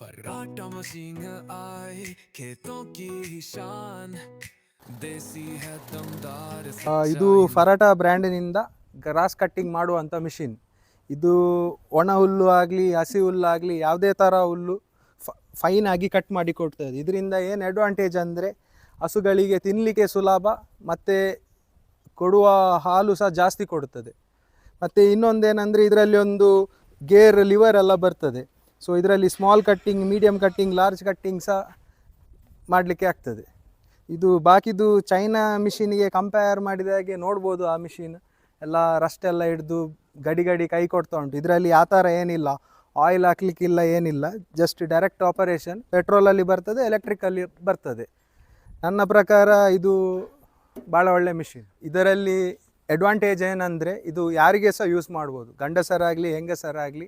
फर्राटा machine आई खेतों की ही शान देसी है दमदार ಆ, ಇದು ಫರಾಟ ಬ್ರ್ಯಾಂಡಿನಿಂದ ಗ್ರಾಸ್ ಕಟ್ಟಿಂಗ್ ಮಾಡುವಂಥ ಮಿಷಿನ್ ಇದು ಒಣ ಹುಲ್ಲು ಆಗಲಿ ಹಸಿ ಹುಲ್ಲು ಆಗಲಿ ಯಾವುದೇ ಥರ ಹುಲ್ಲು ಫೈನ್ ಆಗಿ ಕಟ್ ಮಾಡಿ ಕೊಡ್ತದೆ ಇದರಿಂದ ಏನು ಅಡ್ವಾಂಟೇಜ್ ಅಂದರೆ ಹಸುಗಳಿಗೆ ತಿನ್ನಲಿಕ್ಕೆ ಸುಲಭ ಮತ್ತು ಕೊಡುವ ಹಾಲು ಸಹ ಜಾಸ್ತಿ ಕೊಡುತ್ತದೆ ಮತ್ತು ಇನ್ನೊಂದೇನೆಂದರೆ ಇದರಲ್ಲಿ ಒಂದು ಗೇರ್ ಲಿವರ್ ಎಲ್ಲ ಬರ್ತದೆ ಸೊ ಇದರಲ್ಲಿ small cutting medium cutting large cutting ಸಹ ಮಾಡಲಿಕ್ಕೆ ಆಗ್ತದೆ. ಇದು ಬಾಕಿದು ಚೈನಾ ಮಿಷಿನಿಗೆ ಕಂಪೇರ್ ಮಾಡಿದ ಹಾಗೆ ನೋಡ್ಬೋದು ಆ ಮಿಷಿನ್ ಎಲ್ಲ ರಸ್ಟ್ ಎಲ್ಲ ಹಿಡಿದು ಗಡಿ ಗಡಿ ಕೈ ಕೊಡ್ತಾ ಉಂಟು. ಇದರಲ್ಲಿ ಆ ಥರ ಏನಿಲ್ಲ. ಆಯಿಲ್ ಹಾಕ್ಲಿಕ್ಕಿಲ್ಲ ಏನಿಲ್ಲ. ಜಸ್ಟ್ ಡೈರೆಕ್ಟ್ ಆಪರೇಷನ್ ಪೆಟ್ರೋಲಲ್ಲಿ ಬರ್ತದೆ ಎಲೆಕ್ಟ್ರಿಕಲ್ಲಿ ಬರ್ತದೆ. ನನ್ನ ಪ್ರಕಾರ ಇದು ಭಾಳ ಒಳ್ಳೆ ಮಿಷಿನ್ ಇದರಲ್ಲಿ ಅಡ್ವಾಂಟೇಜ್ ಏನಂದರೆ ಇದು ಯಾರಿಗೆ ಸಹ ಯೂಸ್ ಮಾಡ್ಬೋದು. ಗಂಡಸರಾಗಲಿ, ಹೆಂಗಸರಾಗಲಿ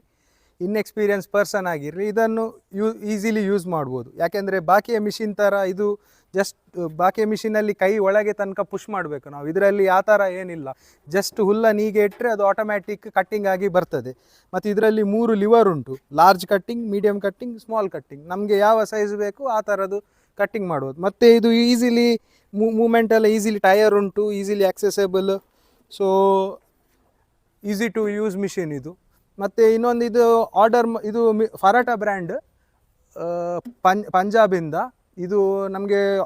ಇನ್ಎಕ್ಸ್ಪೀರಿಯನ್ಸ್ ಪರ್ಸನ್ ಆಗಿರಲಿ, ಇದನ್ನು ಯೂ ಈಸಿಲಿ ಯೂಸ್ ಮಾಡ್ಬೋದು. ಯಾಕೆಂದರೆ ಬಾಕಿಯ ಮಿಷಿನ್ ಥರ ಇದು ಜಸ್ಟ್ ಬಾಕಿಯ ಮಿಷಿನಲ್ಲಿ ಕೈ ಒಳಗೆ ತನಕ ಪುಷ್ ಮಾಡಬೇಕು ನಾವು. ಇದರಲ್ಲಿ ಆ ಥರ ಏನಿಲ್ಲ. ಜಸ್ಟ್ ಹುಲ್ಲ ನೀಗೆ ಇಟ್ಟರೆ ಅದು ಆಟೋಮ್ಯಾಟಿಕ್ ಕಟ್ಟಿಂಗ್ ಆಗಿ ಬರ್ತದೆ. ಮತ್ತು ಇದರಲ್ಲಿ ಮೂರು ಲಿವರ್ ಉಂಟು. Large cutting medium cutting small cutting ನಮಗೆ ಯಾವ ಸೈಜ್ ಬೇಕು ಆ ಥರದ್ದು ಕಟ್ಟಿಂಗ್ ಮಾಡ್ಬೋದು. ಮತ್ತು ಇದು ಈಸಿಲಿ ಮೂಮೆಂಟ್ ಎಲ್ಲ ಈಸಿಲಿ ಟಯರ್ ಉಂಟು easily accessible so easy to use machine ಇದು. ಮತ್ತು ಇನ್ನೊಂದು ಇದು ಆರ್ಡರ್ ಇದು ಮಿ- ಫರಾಟ ಬ್ರ್ಯಾಂಡ್ ಪಂಜ್ ಪಂಜಾಬಿಂದ. ಇದು ನಮಗೆ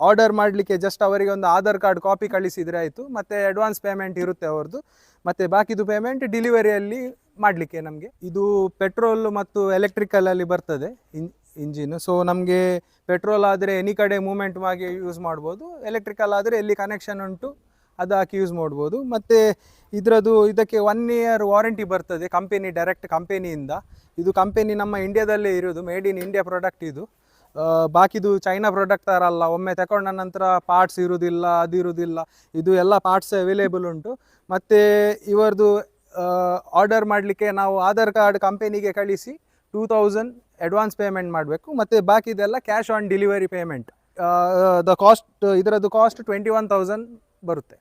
ಆರ್ಡರ್ ಮಾಡಲಿಕ್ಕೆ ಜಸ್ಟ್ ಅವರಿಗೆ ಒಂದು ಆಧಾರ್ ಕಾರ್ಡ್ ಕಾಪಿ ಕಳಿಸಿದರೆ ಆಯಿತು. ಮತ್ತು ಅಡ್ವಾನ್ಸ್ ಪೇಮೆಂಟ್ ಇರುತ್ತೆ ಅವ್ರದ್ದು ಮತ್ತು ಬಾಕಿದು ಪೇಮೆಂಟ್ ಡಿಲಿವರಿಯಲ್ಲಿ ಮಾಡಲಿಕ್ಕೆ ನಮಗೆ. ಇದು ಪೆಟ್ರೋಲ್ ಮತ್ತು ಎಲೆಕ್ಟ್ರಿಕಲಲ್ಲಿ ಬರ್ತದೆ ಇನ್ ಇಂಜಿನ್ ಸೊ ನಮಗೆ ಪೆಟ್ರೋಲ್ ಆದರೆ ಎನಿ ಕಡೆ ಮೂಮೆಂಟ್ ಆಗಿ ಯೂಸ್ ಮಾಡ್ಬೋದು. ಎಲೆಕ್ಟ್ರಿಕಲ್ ಆದರೆ ಎಲ್ಲಿ ಕನೆಕ್ಷನ್ ಉಂಟು ಅದು ಹಾಕಿ ಯೂಸ್ ಮಾಡ್ಬೋದು. ಮತ್ತು ಇದರದ್ದು ಇದಕ್ಕೆ ಒನ್ ಇಯರ್ ವಾರಂಟಿ ಬರ್ತದೆ ಕಂಪೆನಿ ಡೈರೆಕ್ಟ್ ಕಂಪೆನಿಯಿಂದ ಇದು ಕಂಪೆನಿ ನಮ್ಮ ಇಂಡಿಯಾದಲ್ಲೇ ಇರೋದು ಮೇಡ್ ಇನ್ ಇಂಡಿಯಾ ಪ್ರಾಡಕ್ಟ್ ಇದು. ಬಾಕಿದು ಚೈನಾ ಪ್ರಾಡಕ್ಟ್ ಥರ ಅಲ್ಲ, ಒಮ್ಮೆ ತಗೊಂಡ ನಂತರ ಪಾರ್ಟ್ಸ್ ಇರುವುದಿಲ್ಲ ಅದು ಇರುವುದಿಲ್ಲ ಇದು ಎಲ್ಲ ಪಾರ್ಟ್ಸ್ ಅವೈಲೇಬಲ್ ಉಂಟು. ಮತ್ತು ಇವರದು ಆರ್ಡರ್ ಮಾಡಲಿಕ್ಕೆ ನಾವು ಆಧಾರ್ ಕಾರ್ಡ್ ಕಂಪೆನಿಗೆ ಕಳಿಸಿ ಟೂ ತೌಸಂಡ್ ಅಡ್ವಾನ್ಸ್ ಪೇಮೆಂಟ್ ಮಾಡಬೇಕು. ಮತ್ತು ಬಾಕಿದೆಲ್ಲ cash on delivery payment the cost ಇದರದ್ದು ಕಾಸ್ಟ್ ಟ್ವೆಂಟಿ ಒನ್ ತೌಸಂಡ್ ಬರುತ್ತೆ.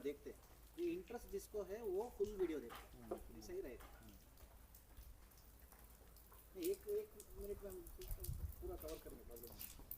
देखते हैं। ये इंटरेस्ट जिसको है वो फुल वीडियो देखते हैं। सही रहेगा। एक एक मिनट में पूरा कवर करने हैं।